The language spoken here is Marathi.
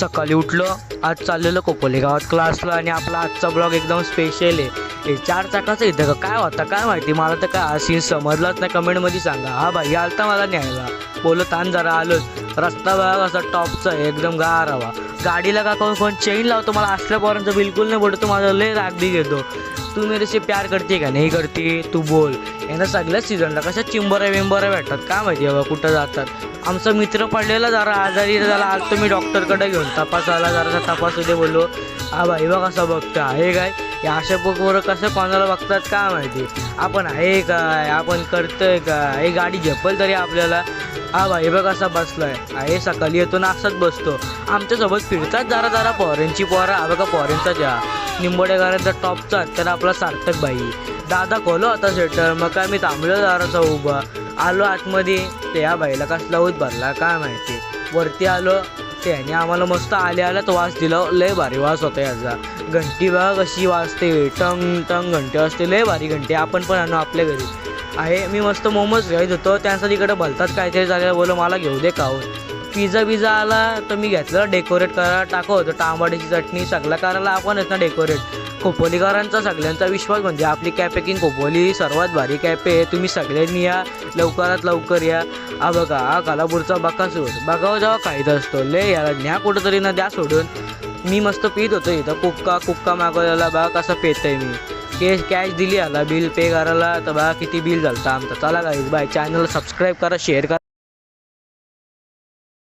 सकाळी उठलो आज चाललेलं कोपोले गावात क्लासला आणि आपला आजचा ब्लॉग एकदम स्पेशल आहे. हे चार चाकाचं इथं का? काय होता काय माहिती? मला तर काय सीन समजलाच नाही. कमेंटमध्ये सांगा. हा भाई आलता मला न्यायला. बोलत आण जरा आलोच. रस्ता बघा असा टॉपचा आहे. एकदम गार हवा. गाडीला का कोण कोण चेन लावतो? मला असल्यापर्यंत बिलकुल नाही बोलतो. माझा लय रागदी घेतो. तू मेरे प्यार करते का? नाही करते. तू बोल. यांना सगळ्याच सीझनला कशा चिंबऱ्या विंबऱ्या भेटतात? काय माहिती बाबा कुठं जातात? आमचा मित्र पडलेला जरा आजारी झाला आज मी डॉक्टरकडे घेऊन तपासायला जरासा तपासू दे बोललो. हा भाई बा कसं बघता हे काय? या अशा पोरं कसं कोणाला बघतात का माहिती? आपण आहे काय? आपण करतोय काय? हे गाडी झेपल तरी आपल्याला. हा भाई बा कसा बसलाय. आहे सकाळी येतो ना असंच बसतो. आमच्यासोबत फिरतात जरा जरा पोऱ्यांची पोरा. हा बघा पोऱ्यांचा ज्या निंबोडेकरांचा टॉपचा तर आपला सार्थक बाई. दादा खोलो आता शेटर मग काय मी थांबलो जरासा उभा. आलो आतमध्ये त्या बाईला कसला उत भरला काय माहिती. वरती आलो त्याने आम्हाला मस्त आल्या आल्यात वास दिला. लय भारी वास होता याचा. घंटी बघा कशी वाजते. टंग टंग घंटी वाजते. लय भारी घंटी. आपण पण आणू आपल्या घरी. आहे मी मस्त मोमोज घ्यायत होतो. त्यांचं इकडं भलतात काहीतरी झालं बोलो मला घेऊ दे खाऊन पिझ्झा बिझा आला तर मी घेतलं डेकोरेट करायला टाकत होतं टांबाडीची चटणी सगळं करायला आपणच ना डेकोरेट खोपोलीकरांचा सगळ्यांचा विश्वास म्हणजे आपली कॅफे किंग खोपोली सर्वात भारी कॅफे आहे. तुम्ही सगळ्यांनी या लवकरात लवकर या. हा बघा हा कालापूरचा बकासूर बघावं जेव्हा खाईत असतो. ले याला न्या कुठंतरी ना द्या सोडून. मी मस्त पित होतो इथं. कुक्का कुक्का मागवलेला बघा कसं पेतय मी. केश कॅश दिली आला बिल पे करायला. तर बघा किती बिल झालं आमचं. चला गाईज बाय चॅनल सबस्क्राईब करा शेअर करा.